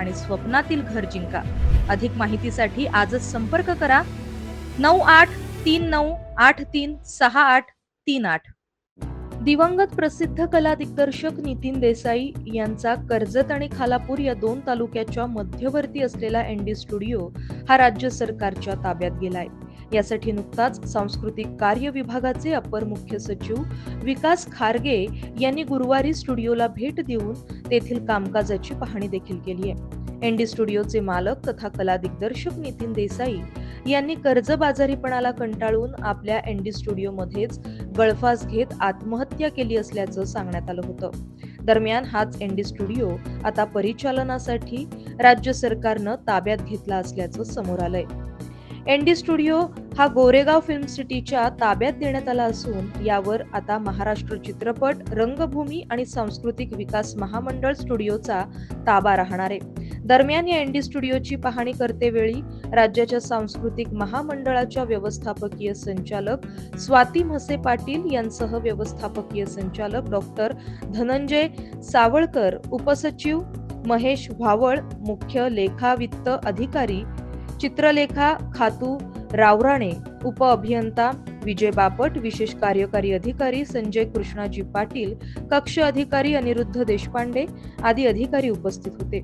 आणि स्वप्नातील घर जिंका. अधिक माहितीसाठी आजच संपर्क करा. नऊ आठ तीन नऊ आठ तीन सहा आठ तीन आठ. दिवंगत प्रसिद्ध कला दिग्दर्शक नितीन देसाई यांचा कर्जत आणि खालापूर या दोन तालुक्याच्या मध्यवर्ती असलेला एनडी स्टुडिओ हा राज्य सरकारच्या ताब्यात गेलाय. यासाठी नुकताच सांस्कृतिक कार्य विभागाचे अपर मुख्य सचिव विकास खारगे यांनी गुरुवारी स्टुडिओला भेट देऊन तेथील कामकाजाची पाहणी देखील केली आहे. एनडी स्टुडिओचे मालक तथा कला दिग्दर्शक नितीन देसाई यांनी कर्जबाजारीपणाला कंटाळून आपल्या एनडी स्टुडिओमध्येच गळफास घेत आत्महत्या केली असल्याचं सांगण्यात आलं होतं. दरम्यान हाच एनडी स्टुडिओ आता परिचालनासाठी राज्य सरकारनं ताब्यात घेतला असल्याचं समोर आलंय. एनडी स्टुडिओ हा गोरेगाव फिल्म सिटीच्या ताब्यात देण्यात आला असून यावर आता महाराष्ट्र चित्रपट रंगभूमी आणि सांस्कृतिक विकास महामंडळ स्टुडिओचा ताबा राहणार आहे. दरम्यान या एनडी स्टुडिओची पाहणी करतेवेळी राज्याच्या सांस्कृतिक महामंडळाच्या व्यवस्थापकीय संचालक स्वाती म्हसे पाटील यांसह व्यवस्थापकीय संचालक डॉक्टर धनंजय सावळकर उपसचिव महेश व्हावळ मुख्य लेखा वित्त अधिकारी चित्रलेखा खातू रावराणे उप अभियंता विजय बापट विशेष कार्यकारी अधिकारी संजय कृष्णाजी पाटील कक्ष अधिकारी अनिरुद्ध देशपांडे आदी अधिकारी उपस्थित होते.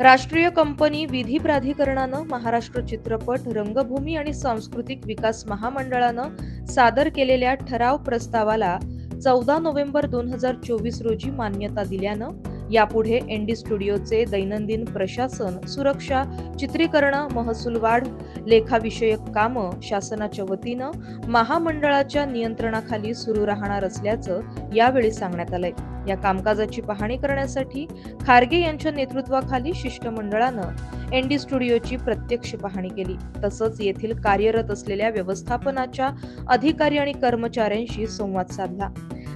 राष्ट्रीय कंपनी विधी प्राधिकरणानं महाराष्ट्र चित्रपट रंगभूमी आणि सांस्कृतिक विकास महामंडळानं सादर केलेल्या ठराव प्रस्तावाला चौदा नोव्हेंबर दोन हजार चोवीस रोजी मान्यता दिल्यानं यापुढे एनडी स्टुडिओचे दैनंदिन प्रशासन सुरक्षा चित्रीकरण महसूल वाढ लेखाविषयक कामं शासनाच्या वतीनं महामंडळाच्या नियंत्रणाखाली सुरू राहणार असल्याचं यावेळी सांगण्यात आलंय. या कामकाजाची पाहणी करण्यासाठी खारगे यांच्या नेतृत्वाखाली शिष्टमंडळानं एनडी स्टुडिओची प्रत्यक्ष पाहणी केली. तसंच येथील कार्यरत असलेल्या व्यवस्थापनाच्या अधिकारी आणि कर्मचाऱ्यांशी संवाद साधला.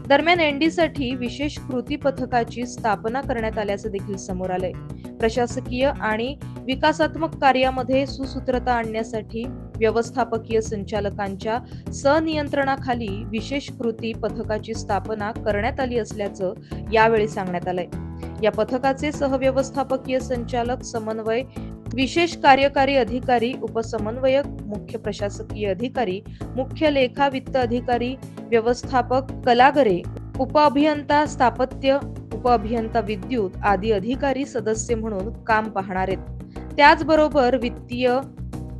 दरम्यान एनडीसाठी विशेष कृती पथकाची स्थापना करण्यात आल्याचं देखील समोर आलंय. प्रशासकीय आणि विकासात्मक कार्यामध्ये सुसूत्रता आणण्यासाठी व्यवस्थापकीय संचालकांच्या सनियंत्रणाखाली विशेष कृती पथकाची स्थापना करण्यात आली असल्याचं यावेळी सांगण्यात आलंय. या पथकाचे सहव्यवस्थापकीय संचालक समन्वय विशेष कार्यकारी अधिकारी उपसमन्वयक मुख्य प्रशासकीय अधिकारी मुख्य लेखा वित्त अधिकारी व्यवस्थापक कलागरे उपअभियंता स्थापत्य उपअभियंता विद्युत आदी अधिकारी सदस्य म्हणून काम पाहणार आहेत. त्याचबरोबर वित्तीय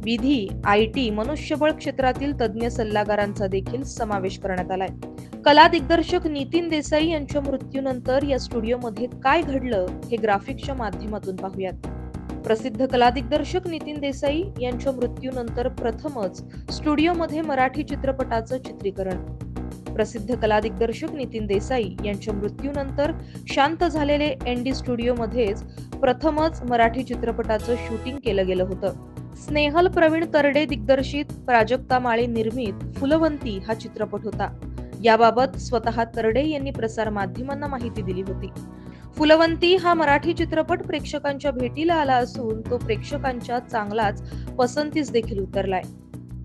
विधी आय टी मनुष्यबळ क्षेत्रातील तज्ज्ञ सल्लागारांचा देखील समावेश करण्यात आलाय. कला दिग्दर्शक नितीन देसाई यांच्या मृत्यूनंतर या स्टुडिओमध्ये काय घडलं हे ग्राफिक्सच्या माध्यमातून पाहूयात. प्रसिद्ध कला दिग्दर्शक नितीन देसाई यांच्या मृत्यूनंतर प्रथमच स्टुडिओमध्ये मराठी चित्रपटाचं चित्रीकरण. प्रसिद्ध कला दिग्दर्शक नितीन देसाई यांच्या मृत्यूनंतर शांत झालेले एनडी स्टुडिओमध्येच प्रथमच मराठी चित्रपटाचं शूटिंग केलं गेलं होतं. स्नेहल प्रवीण तरडे दिग्दर्शित प्राजक्ता माळे निर्मित फुलवंती हा चित्रपट होता. याबाबत स्वतः तरडे यांनी प्रसार माध्यमांना माहिती दिली होती. फुलवंती हा मराठी चित्रपट प्रेक्षकांच्या भेटीला आला असून तो प्रेक्षकांच्या चांगलाच पसंतीस देखील उतरलाय.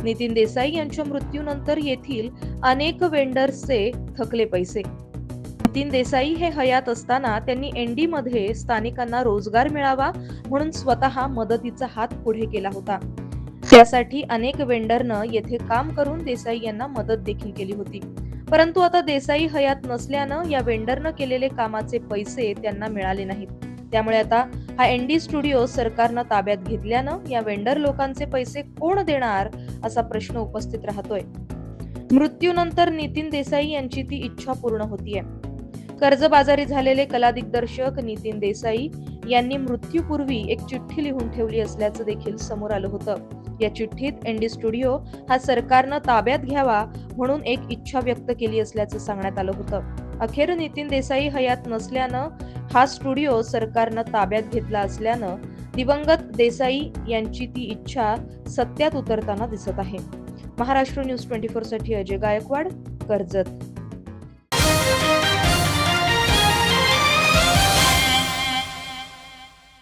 नितीन देसाई यांच्या मृत्यूनंतर येथील अनेक वेंडर्सचे थकले पैसे. नितीन देसाई हे हयात असताना त्यांनी एनडी मध्ये स्थानिकांना रोजगार मिळावा म्हणून स्वतः मदतीचा हात पुढे केला होता. त्यासाठी अनेक वेंडरनं येथे काम करून देसाई यांना मदत देखील केली होती. परंतु आता देसाई हयात नसल्यानं या वेंडरनं केलेले कामाचे पैसे त्यांना मिळाले नाहीत. त्यामुळे आता हा एनडी स्टुडिओ सरकारनं ताब्यात घेतल्यानं या वेंडर लोकांचे पैसे कोण देणार असा प्रश्न उपस्थित राहतोय. मृत्यूनंतर नितीन देसाई यांची ती इच्छा पूर्ण होतीये. कर्जबाजारी झालेले कला दिग्दर्शक नितीन देसाई यांनी मृत्यूपूर्वी एक चिठ्ठी लिहून ठेवली असल्याचं देखील समोर आलं होतं. या चिठ्ठीत एनडी स्टुडिओ हा सरकारनं ताब्यात घ्यावा म्हणून एक इच्छा व्यक्त केली असल्याचं सांगण्यात आलं होतं. अखेर नितीन देसाई हयात नसल्यानं हा स्टुडिओ सरकारनं ताब्यात घेतला असल्यानं दिवंगत देसाई यांची ती इच्छा सत्यात उतरताना दिसत आहे. महाराष्ट्र न्यूज ट्वेंटी फोरसाठी अजय गायकवाड कर्जत.